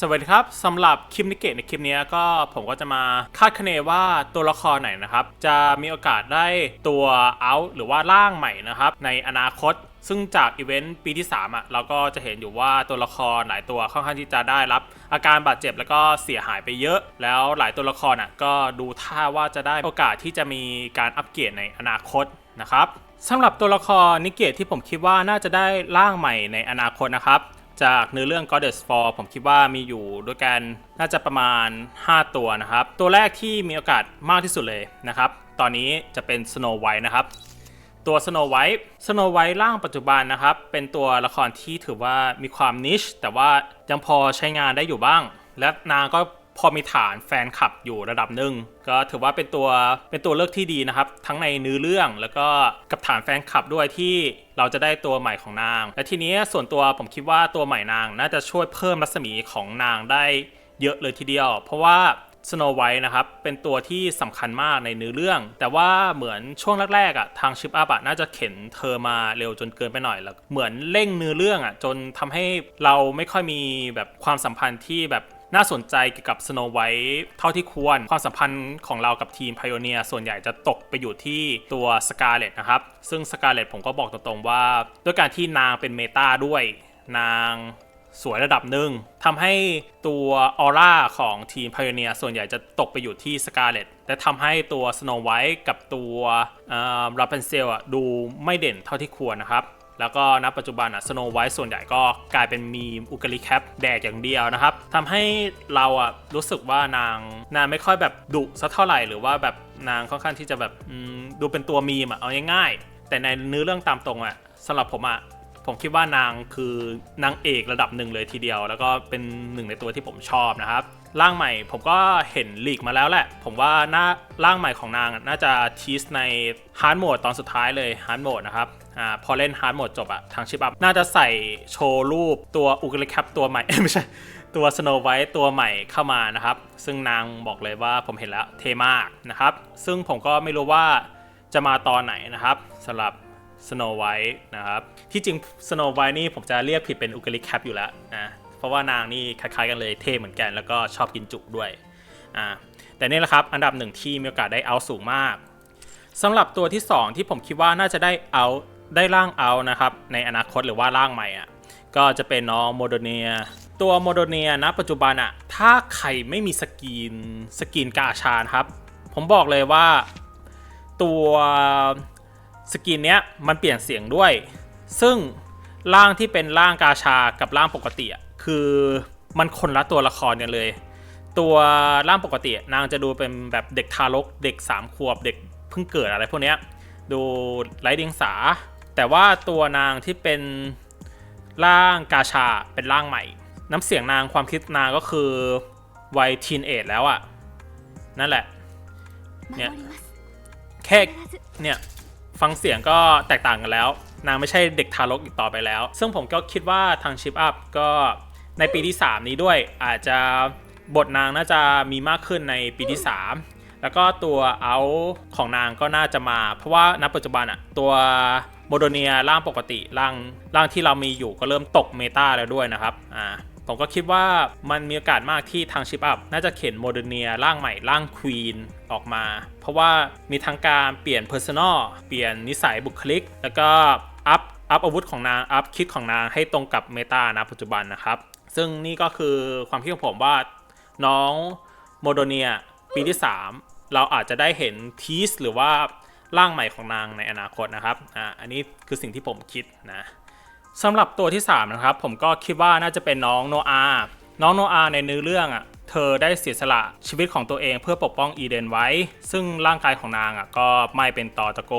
สวัสดีครับสำหรับคลิปนิเกตในคลิปนี้ก็ผมก็จะมาคาดคะเนว่าตัวละครไหนนะครับ จะมีโอกาสได้ตัวเอาหรือว่าร่างใหม่นะครับ ในอนาคต ซึ่งจากอีเวนต์ปีที่ 3อะเราก็จะเห็นอยู่ว่าตัวละครหลายตัวค่อนข้างที่จะได้รับ อาการบาดเจ็บแล้วก็เสียหายไปเยอะ แล้วหลายตัวละครอะก็ดูท่าว่าจะได้โอกาสที่จะมีการอัปเกรดในอนาคตนะครับสำหรับตัวละครนิเกตที่ผมคิดว่าน่าจะได้ร่างใหม่ในอนาคตนะครับ จากเนื้อเรื่อง Goddess Fall ผมคิดว่ามีอยู่ด้วยกันน่าจะประมาณ 5 ตัวนะครับ ตัวแรกที่มีโอกาสมากที่สุดเลยนะครับ ตอนนี้จะเป็น Snow White นะครับ ตัว Snow White Snow White ร่างปัจจุบันนะครับ เป็นตัวละครที่ถือว่ามีความนิชแต่ว่ายังพอใช้งานได้อยู่บ้าง และนางก็ พอมีฐานแฟนคลับอยู่ระดับหนึ่งก็ถือว่าเป็นตัวเป็นตัวเลือกที่ดีนะครับ ทั้งในเนื้อเรื่องแล้วก็กับฐานแฟนคลับด้วยที่เราจะได้ตัวใหม่ของนาง และทีนี้ส่วนตัวผมคิดว่าตัวใหม่นางน่าจะช่วยเพิ่มรัศมีของนางได้เยอะเลยทีเดียว เพราะว่าสโนไวท์นะครับ เป็นตัวที่สำคัญมากในเนื้อเรื่อง แต่ว่าเหมือนช่วงแรกๆอะทางชิปอัพอะน่าจะเข็นเธอมาเร็วจนเกินไปหน่อยแล้วเหมือนเร่งเนื้อเรื่องอะจนทำให้เราไม่ค่อยมีแบบความสัมพันธ์ที่แบบ น่าสนใจเกี่ยวกับสโนไวท์เท่าที่ควร ความสัมพันธ์ของเรากับทีมพ i o เนียส่วนใหญ่จะตกไปอยู่ที่ตัวสกาเลตนะครับ ซึ่งสกาเลตผมก็บอกตรงๆว่า ด้วยการที่นางเป็นเมตาด้วยนางสวยระดับหนึ่งทำให้ตัวออร่าของทีมพ i o เนียส่วนใหญ่จะตกไปอยู่ที่สกาเลตและทำให้ตัวสโนไวท์กับตัวราพันเซลดูไม่เด่นเท่าที่ควรนะครับ แล้วก็ณปัจจุบันอะสโนไวท์ส่วนใหญ่ก็กลายเป็นมีมอุกลิแคปแดกอย่างเดียวนะครับทำให้เราอะรู้สึกว่านางนางไม่ค่อยแบบดุสักเท่าไหร่หรือว่าแบบนางค่อนข้างที่จะแบบดูเป็นตัวมีมอะเอาง่ายๆแต่ในเนื้อเรื่องตามตรงอะสำหรับผมอะผมคิดว่านางคือนางเอกระดับหนึ่งเลยทีเดียว แล้วก็เป็นหนึ่งในตัวที่ผมชอบนะครับร่างใหม่ผมก็เห็นลีกมาแล้วแหละ ผมว่าหน้าร่างใหม่ของนางน่าจะทีสในฮาร์ดโหมดตอนสุดท้ายเลยฮาร์ดโหมดนะครับ อ่าพอเล่นฮาร์ดโหมดจบอะทางชิปอัพน่าจะใส่โชว์รูปตัวอุกลิแคปตัวใหม่ ไม่ใช่ตัวสโนไวท์ตัวใหม่เข้ามานะครับ ซึ่งนางบอกเลยว่าผมเห็นแล้วเท่มากนะครับ ซึ่งผมก็ไม่รู้ว่าจะมาตอนไหนนะครับสำหรับสโนไวท์นะครับ ที่จริงสโนไวท์นี่ผมจะเรียกผิดเป็นอุกลิแคปอยู่แล้วนะเพราะว่านางนี่คล้ายๆกันเลยเท่เหมือนกัน แล้วก็ชอบกินจุด้วยอ่าแต่นี่แหละครับ อันดับหนึ่งที่มีโอกาสได้เอาสูงมากสำหรับตัวที่ 2 ที่ผมคิดว่าน่าจะได้เอา ได้ร่างเอานะครับในอนาคตหรือว่าร่างใหม่อะก็จะเป็นน้องโมโดเนีย ตัวโมโดเนียนะปัจจุบันอะถ้าใครไม่มีสกินสกินกาชาครับ ผมบอกเลยว่าตัวสกินเนี้ยมันเปลี่ยนเสียงด้วย ซึ่งร่างที่เป็นร่างกาชากับร่างปกติอะคือมันคนละตัวละครกันเลย ตัวร่างปกตินางจะดูเป็นแบบเด็กทารกเด็กสามขวบเด็กเพิ่งเกิดอะไรพวกเนี้ยดูไร้เดียงสา แต่ว่าตัวนางที่เป็นร่างกาชาเป็นร่างใหม่ น้ำเสียงนางความคิดนางก็คือวัยทีนเอจแล้วอะ่ะ นั่นแหละ เนี่ย แค่เนี่ยฟังเสียงก็แตกต่างกันแล้ว นางไม่ใช่เด็กทารกอีกต่อไปแล้ว ซึ่งผมก็คิดว่าทางชิปอัพก็ในปีที่ 3 นี้ด้วย อาจจะบทนางน่าจะมีมากขึ้นในปีที่ 3 แล้วก็ตัวเอาของนางก็น่าจะมา เพราะว่าณปัจจุบันอะตัว โมโดเนียร่างปกติร่างร่างที่เรามีอยู่ก็เริ่มตกเมตาแล้วด้วยนะครับอ่าผมก็คิดว่ามันมีโอกาสมากที่ทางชิปอัพน่าจะเข็นโมเดเนียร่างใหม่ร่างควีนออกมา เพราะว่ามีทั้งการเปลี่ยนเพอร์ซันอลเปลี่ยนนิสัยบุคลิก แล้วก็อัพอัพอาวุธของนาง อัพคิดของนางให้ตรงกับเมตานะปัจจุบันนะครับ ซึ่งนี่ก็คือความคิดของผมว่าน้องโมโดเนียปีที่ 3 เราอาจจะได้เห็นทีสหรือว่า ร่างใหม่ของนางในอนาคตนะครับอ่าอันนี้คือสิ่งที่ผมคิดนะสำหรับตัวที่3นะครับผมก็คิดว่าน่าจะเป็นน้องโนอาห์น้องโนอาห์ในเนื้อเรื่องอะเธอได้เสียสละชีวิตของตัวเองเพื่อปกป้องอีเดนไว้ ซึ่งร่างกายของนางอะก็ไม่เป็นต่อตะโก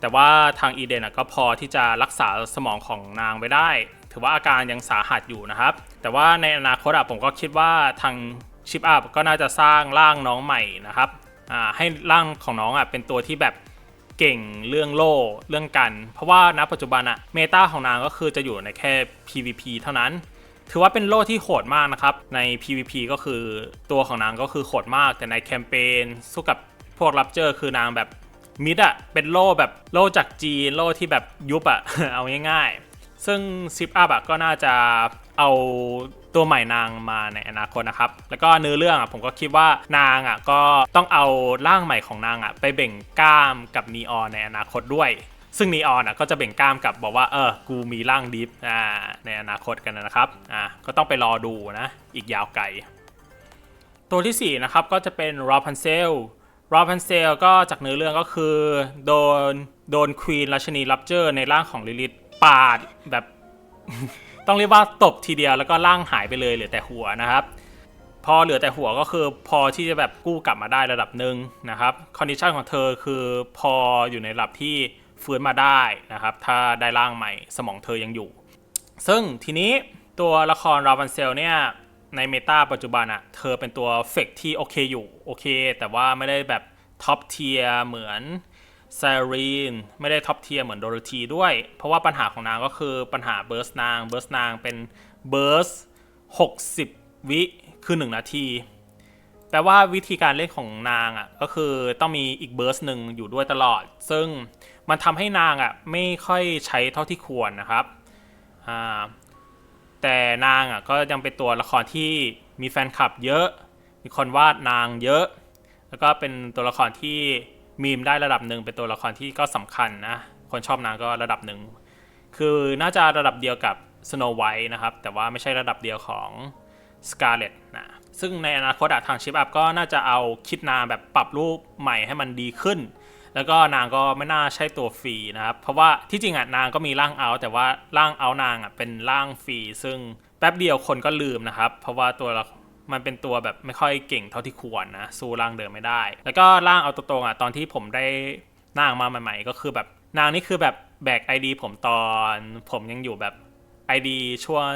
แต่ว่าทางอีเดนอะก็พอที่จะรักษาสมองของนางไว้ได้ ถือว่าอาการยังสาหัสอยู่นะครับ แต่ว่าในอนาคตอะผมก็คิดว่าทางชิปอัพก็น่าจะสร้างร่างน้องใหม่นะครับอ่าให้ร่างของน้องอะเป็นตัวที่แบบ เก่งเรื่องโล่เรื่องกัน เพราะว่าณปัจจุบันอะเมตาของนางก็คือจะอยู่ในแค่ PVP เท่านั้น ถือว่าเป็นโล่ที่โหดมากนะครับ ใน PVP ก็คือตัวของนางก็คือโหดมาก แต่ในแคมเปญสู้กับพวกรับเจอคือนางแบบมิดอะเป็นโล่แบบโล่จากจีนโล่ที่แบบยุบอะเอาง่ายๆ ซึ่งซิปอัพอะก็น่าจะเอา ตัวใหม่นางมาในอนาคตนะครับ แล้วก็เนื้อเรื่องอะผมก็คิดว่านางอะก็ต้องเอาร่างใหม่ของนางอะไปเบ่งกล้ามกับนีออนในอนาคตด้วย ซึ่งนีออนอะก็จะเบ่งกล้ามกับบอกว่าเออกูมีร่างดิฟอ่าในอนาคตกันนะครับอ่าก็ต้องไปรอดูนะอีกยาวไกล ตัวที่4นะครับก็จะเป็นรอพันเซลรอพันเซลก็จากเนื้อเรื่องก็คือโดนโดนควีนราชนีรับเจอร์ในร่างของลิลิตปาดแบบ ต้องเรียกว่าตบทีเดียวแล้วก็ร่างหายไปเลยเหลือแต่หัวนะครับ พอเหลือแต่หัวก็คือพอที่จะแบบกู้กลับมาได้ระดับหนึ่งนะครับคอนดิชันของเธอคือพออยู่ในระดับที่ฟื้นมาได้นะครับ ถ้าได้ร่างใหม่สมองเธอยังอยู่ ซึ่งทีนี้ตัวละครราวันเซลเนี่ยในเมตาปัจจุบันอะเธอเป็นตัวเฟกที่โอเคอยู่โอเค แต่ว่าไม่ได้แบบท็อปเทียเหมือน ซารีนไม่ได้ท็อปเทียร์เหมือนโดโรธีด้วย เพราะว่าปัญหาของนางก็คือปัญหาเบิร์สนาง เบิร์สนางเป็นเบิร์ส60 วิคือ 1 นาที แปลว่าวิธีการเล่นของนางอะก็คือต้องมีอีกเบิร์สหนึ่งอยู่ด้วยตลอด ซึ่งมันทำให้นางอะไม่ค่อยใช้เท่าที่ควรนะครับอ่าแต่นางอะก็ยังเป็นตัวละครที่มีแฟนคลับเยอะ มีคนวาดนางเยอะ แล้วก็เป็นตัวละครที่ มีมได้ระดับหนึ่งเป็นตัวละครที่ก็สำคัญนะคนชอบนางก็ระดับหนึ่งคือน่าจะระดับเดียวกับ Snow White นะครับ แต่ว่าไม่ใช่ระดับเดียวของ Scarlet นะซึ่งในอนาคตทางชิปอัพก็น่าจะเอาคิดนางแบบปรับรูปใหม่ให้มันดีขึ้น แล้วก็นางก็ไม่น่าใช่ตัวฟรีนะครับ เพราะว่าที่จริงอะนางก็มีร่างเอาแต่ว่าร่างเอานางอะเป็นร่างฟรีซึ่งแป๊บเดียวคนก็ลืมนะครับ เพราะว่าตัว มันเป็นตัวแบบไม่ค่อยเก่งเท่าที่ควรนะสู้ร่างเดิมไม่ได้ แล้วก็ร่างเอาตรงๆอะตอนที่ผมได้นางมาใหม่ๆ ก็คือแบบนางนี่คือแบบแบก ID ผมตอนผมยังอยู่แบบ ID ช่วง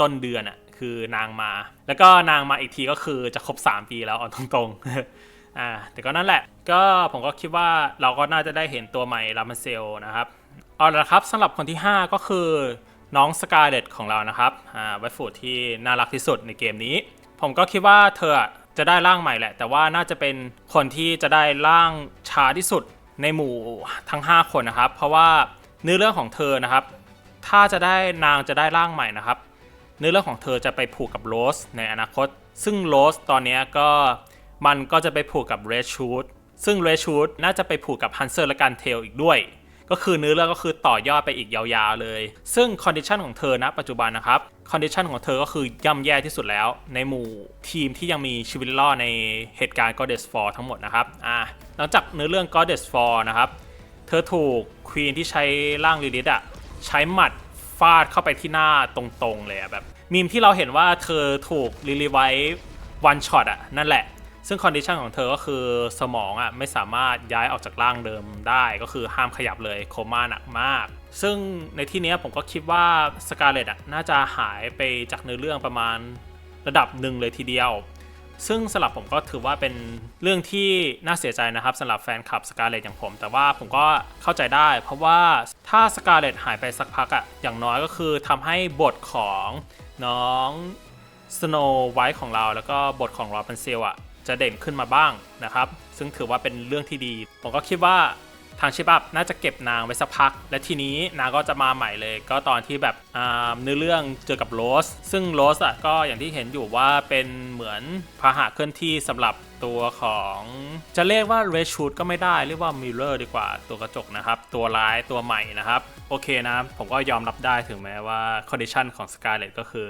ต้นเดือนอะคือนางมา แล้วก็นางมาอีกทีก็คือจะครบ 3 ปีแล้วเอาตรงๆอ่าแต่ก็นั่นแหละ ก็ผมก็คิดว่าเราก็น่าจะได้เห็นตัวใหม่ลามาเซลนะครับเอาละครับสำหรับคนที่ 5 ก็คือน้องสกาเลตของเรานะครับอ่าไวฟูดที่น่ารักที่สุดในเกมนี้ ผมก็คิดว่าเธอจะได้ร่างใหม่แหละ แต่ว่าน่าจะเป็นคนที่จะได้ร่างช้าที่สุดในหมู่ทั้ง 5 คนนะครับ เพราะว่าเนื้อเรื่องของเธอนะครับ ถ้าจะได้นางจะได้ร่างใหม่นะครับ เนื้อเรื่องของเธอจะไปผูกกับโรสในอนาคต ซึ่งโรสตอนนี้ก็มันก็จะไปผูกกับเรดชูดซึ่งเรดชูดน่าจะไปผูกกับฮันเซอร์และการเทลอีกด้วย ก็คือเนื้อเรื่องก็คือต่อยอดไปอีกยาวๆเลย ซึ่งคอนดิชันของเธอณปัจจุบันนะครับ คอนดิชันของเธอก็คือย่ำแย่ที่สุดแล้ว ในหมู่ทีมที่ยังมีชีวิตรอดในเหตุการณ์ Goddess Fall ทั้งหมดนะครับอ่าหลังจากเนื้อเรื่อง Goddess Fall นะครับ เธอถูกควีนที่ใช้ร่างลิลิตอะใช้หมัดฟาดเข้าไปที่หน้าตรงๆเลยอะแบบมีมที่เราเห็นว่าเธอถูกลิลิไว้วันช็อตอะนั่นแหละ ซึ่งคอนดิชันของเธอก็คือสมองอะไม่สามารถย้ายออกจากร่างเดิมได้ก็คือห้ามขยับเลยโคม่าหนักมาก ซึ่งในที่นี้ผมก็คิดว่าสกาเลตอะน่าจะหายไปจากเนื้อเรื่องประมาณระดับหนึ่งเลยทีเดียว ซึ่งสำหรับผมก็ถือว่าเป็นเรื่องที่น่าเสียใจนะครับสำหรับแฟนคลับสกาเลตอย่างผม แต่ว่าผมก็เข้าใจได้ เพราะว่าถ้าสกาเลตหายไปสักพักอะอย่างน้อยก็คือทำให้บทของน้องสโนไวท์ของเราแล้วก็บทของรอปันเซลอะ จะเด่นขึ้นมาบ้างนะครับ ซึ่งถือว่าเป็นเรื่องที่ดี ผมก็คิดว่าทางชิปอัพน่าจะเก็บนางไว้สักพัก และทีนี้นางก็จะมาใหม่เลย ก็ตอนที่แบบเนื้อเรื่องเจอกับโรส ซึ่งโรสอะก็อย่างที่เห็นอยู่ว่าเป็นเหมือนพาหะเคลื่อนที่สำหรับตัวของจะเรียกว่าเรชชูดก็ไม่ได้ เรียกว่ามิ r เลอร์ดีกว่าตัวกระจกนะครับ ตัวร้ายตัวใหม่นะครับ โอเคนะ ผมก็ยอมรับได้ถึงแม้ว่าคอนดิชันของสกาเลตก็คือ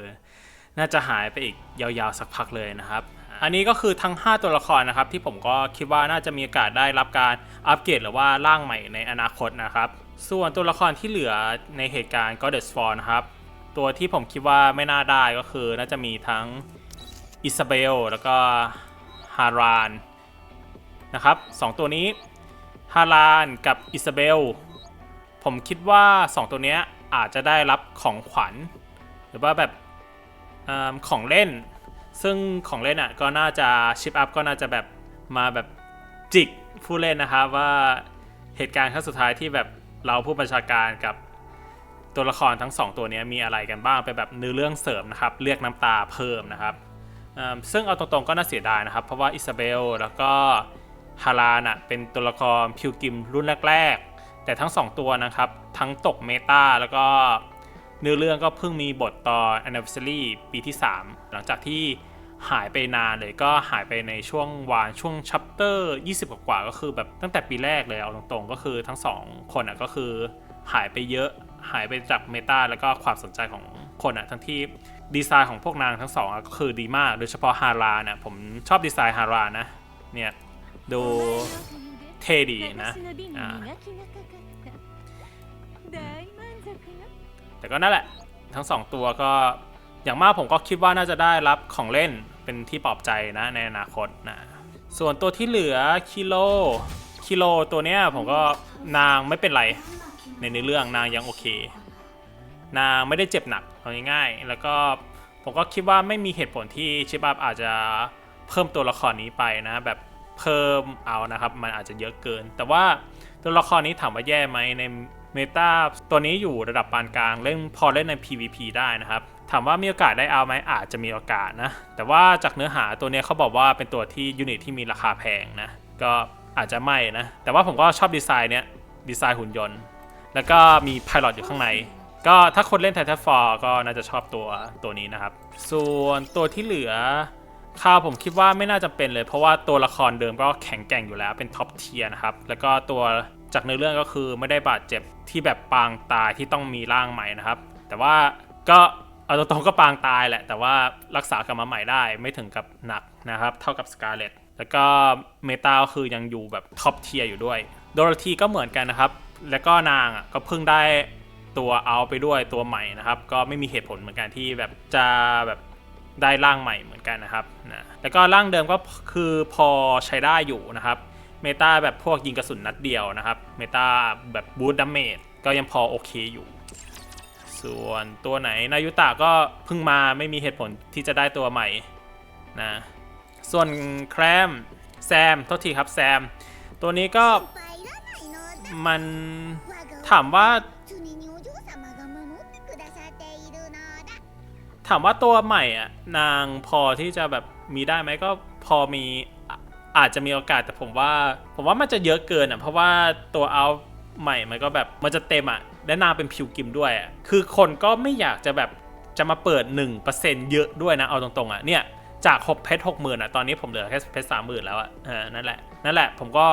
น่าจะหายไปอีกยาวๆสักพักเลยนะครับ อันนี้ก็คือทั้ง 5 ตัวละครนะครับ ที่ผมก็คิดว่าน่าจะมีโอกาสได้รับการอัปเกรดหรือว่าร่างใหม่ในอนาคตนะครับ ส่วนตัวละครที่เหลือในเหตุการณ์ Goddess f a l นะครับ ตัวที่ผมคิดว่าไม่น่าได้ก็คือน่าจะมีทั้งอิซาเบลแล้วก็ฮารานนะครับสองตัวนี้ฮารานกับอิซาเบลผมคิดว่า 2 ตัวเนี้ยอาจจะได้รับของขวัญ หรือว่าแบบอของเล่น ซึ่งของเล่นอะก็น่าจะชิปอัพก็น่าจะแบบมาแบบจิกผู้เล่นนะครับว่าเหตุการณ์ครั้งสุดท้ายที่แบบเราผู้บัญชาการกับตัวละครทั้งสองตัวนี้มีอะไรกันบ้างไปแบบเนื้อเรื่องเสริมนะครับ เรียกน้ำตาเพิ่มนะครับซึ่งเอาตรงๆก็น่าเสียดายนะครับ เพราะว่าอิซาเบลแล้วก็ฮาราน่ะเป็นตัวละครพิวกิมรุ่นแรก ๆ แต่ทั้งสองตัวนะครับ ทั้งตกเมตาแล้วก็ เนื้อเรื่องก็เพิ่งมีบทตอน anniversary ปีที่ 3 หลังจากที่หายไปนานเลยก็หายไปในช่วงวานช่วงชัปเตอร์ 20 กว่าก็คือแบบตั้งแต่ปีแรกเลยเอาตรงๆ ก็คือทั้งสองคนอะก็คือหายไปเยอะหายไปจากเมตาแล้วก็ความสนใจของคนอะทั้งที่ดีไซน์ของพวกนางทั้งสองอะก็คือดีมาก โดยเฉพาะฮาราเนี่ยผมชอบดีไซน์ฮารานะ เนี่ย ดูเท่ดีนะอ่า แต่ก็นั่นแหละทั้งสองตัวก็อย่างมากผมก็คิดว่าน่าจะได้รับของเล่นเป็นที่ปลอบใจนะในอนาคตนะส่วนตัวที่เหลือคิโลคิโลตัวเนี้ยผมก็นางไม่เป็นไรในเนื้อเรื่องนางยังโอเค นางไม่ได้เจ็บหนักเอาง่ายๆแล้วก็ผมก็คิดว่าไม่มีเหตุผลที่ชิบับอาจจะเพิ่มตัวละครนี้ไปนะแบบเพิ่มเอานะครับ มันอาจจะเยอะเกิน แต่ว่าตัวละครนี้ถามว่าแย่ไหมใน เมตาตัวนี้อยู่ระดับปานกลางเล่นพอเล่นใน PVP ได้นะครับถามว่ามีโอกาสได้เอาไหมอาจจะมีโอกาสนะ แต่ว่าจากเนื้อหาตัวนี้เขาบอกว่าเป็นตัวที่ยูนิตที่มีราคาแพงนะ ก็อาจจะไม่นะ แต่ว่าผมก็ชอบดีไซน์เนี้ยดีไซน์หุ่นยนต์ แล้วก็มีพ i l o t อยู่ข้างใน ก็ถ้าคนเล่น Titanfall ก็น่าจะชอบตัวตัวนี้นะครับ ส่วนตัวที่เหลือข้าวผมคิดว่าไม่น่าจะเป็นเลย เพราะว่าตัวละครเดิมก็แข็งแกร่งอยู่แล้วเป็นท็อปเทียนะครับ แล้วก็ตัว จากในอเรื่องก็คือไม่ได้บาดเจ็บที่แบบปางตายที่ต้องมีร่างใหม่นะครับ แต่ว่าก็เอาตรงๆก็ปางตายแหละ แต่ว่ารักษากลับมาใหม่ได้ไม่ถึงกับหนักนะครับ เท่ากับสกาเลตแล้วก็เมตาก็คือยังอยู่แบบท็อปเทียร์อยู่ด้วยโดโรธีก็เหมือนกันนะครับ แล้วก็นางก็เพิ่งได้ตัวเอาไปด้วยตัวใหม่นะครับ ก็ไม่มีเหตุผลเหมือนกันที่แบบจะแบบได้ร่างใหม่เหมือนกันนะครับนะแล้วก็ร่างเดิมก็คือพอใช้ได้อยู่นะครับ เมตาแบบพวกยิงกระสุนนัดเดียวนะครับ เมตาแบบบูทดัมเมจก็ยังพอโอเคอยู่ ส่วนตัวไหนนายุตะก็เพิ่งมาไม่มีเหตุผลที่จะได้ตัวใหม่นะ ส่วนแครมแซมโทษทีครับแซม ตัวนี้ก็มันถามว่าถามว่าตัวใหม่อะนางพอที่จะแบบมีได้ไหมก็พอมี อาจจะมีโอกาสแต่ผมว่า ผมว่ามันจะเยอะเกินอะเพราะว่าตัวเอาใหม่มันก็แบบมันจะเต็มอะและนางเป็นผิวกิมด้วยอะคือคนก็ไม่อยากจะแบบจะมาเปิด 1%เยอะด้วยนะเอาตรงๆอะเนี่ยจาก6เพชรหกหมื่นอะตอนนี้ผมเหลือแค่เพชรสามหมื่นแล้วอะเออนั่นแหละนั่นแหละผมก็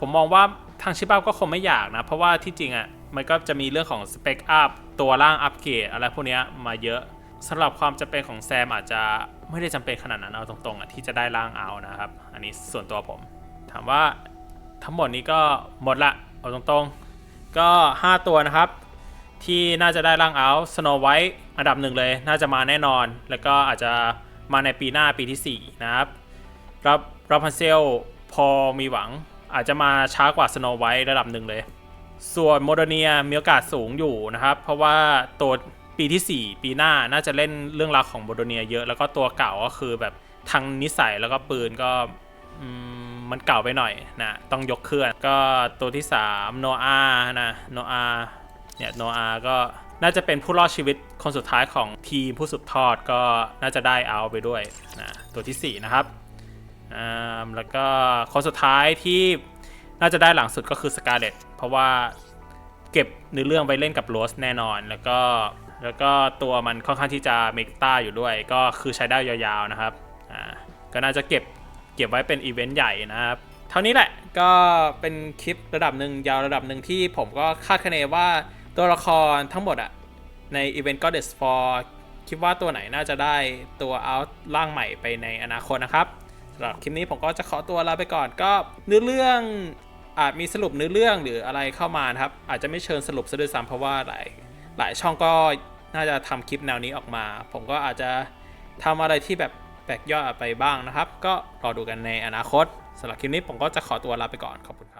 ผมมองว่าทางชิบ้าก็คงไม่อยากนะ เพราะว่าที่จริงอะมันก็จะมีเรื่องของสเปคอัพตัวร่างอัปเกรดอะไรพวกเนี้ยมาเยอะสำหรับความจำเป็นของแซมอาจจะ ไม่ได้จำเป็นขนาดนั้นเอาตรงๆอะที่จะได้ร่างเอานะครับ อันนี้ส่วนตัวผม ถามว่าทั้งหมดนี้ก็หมดละเอาตรงๆ ก็ 5 ตัวนะครับ ที่น่าจะได้ร่างเอาสโนไวท์อันดับหนึ่งเลย น่าจะมาแน่นอน แล้วก็อาจจะมาในปีหน้าปีที่ 4 นะครับรับรับพันเซลพอมีหวังอาจจะมาช้ากว่าสโนไวท์ระดับหนึ่งเลย ส่วนโมเดเนียมีโอกาสสูงอยู่นะครับ เพราะว่าตัว ปีที่ 4 ปีหน้าน่าจะเล่นเรื่องราวของโมเดเนียเยอะแล้วก็ตัวเก่าก็คือแบบทางนิสัยแล้วก็ปืนก็มันเก่าไปหน่อยนะต้องยกเคลื่อนก็ตัวที่3โนอานะโนอาเนี่ยโนอาก็น่าจะเป็นผู้รอดชีวิตคนสุดท้ายของทีมผู้สืบทอดก็น่าจะได้เอาไปด้วยนะตัวทีสี่4 นะครับอ่าแล้วก็คนสุดท้ายที่น่าจะได้หลังสุดก็คือสกาเลตเพราะว่าเก็บเนื้อเรื่องไปเล่นกับโรสแน่นอน แล้วก็ แล้วก็ตัวมันค่อนข้างที่จะเมกต้าอยู่ด้วย ก็คือใช้ได้ยาวๆนะครับอ่าก็น่าจะเก็บเก็บไว้เป็นอีเวนต์ใหญ่นะครับเท่านี้แหละก็เป็นคลิประดับหนึ่งยาวระดับหนึ่งที่ผมก็คาดคะเนว่าตัวละครทั้งหมดอะในอีเวนต์ Goddess for คิดว่าตัวไหนน่าจะได้ตัวเอาร่างใหม่ไปในอนาคตนะครับสำหรับคลิปนี้ผมก็จะขอตัวลาไปก่อนก็เนื้อเรื่องอาจมีสรุปเนื้อเรื่องหรืออะไรเข้ามานะครับ อาจจะไม่เชิญสรุปซะด้วยซ้ำเพราะว่าหลาย หลายช่องก็น่าจะทำคลิปแนวนี้ออกมา ผมก็อาจจะทำอะไรที่แบบแปลกยอดไปบ้างนะครับ ก็รอดูกันในอนาคตสำหรับคลิปนี้ผมก็จะขอตัวลาไปก่อนขอบคุณครับ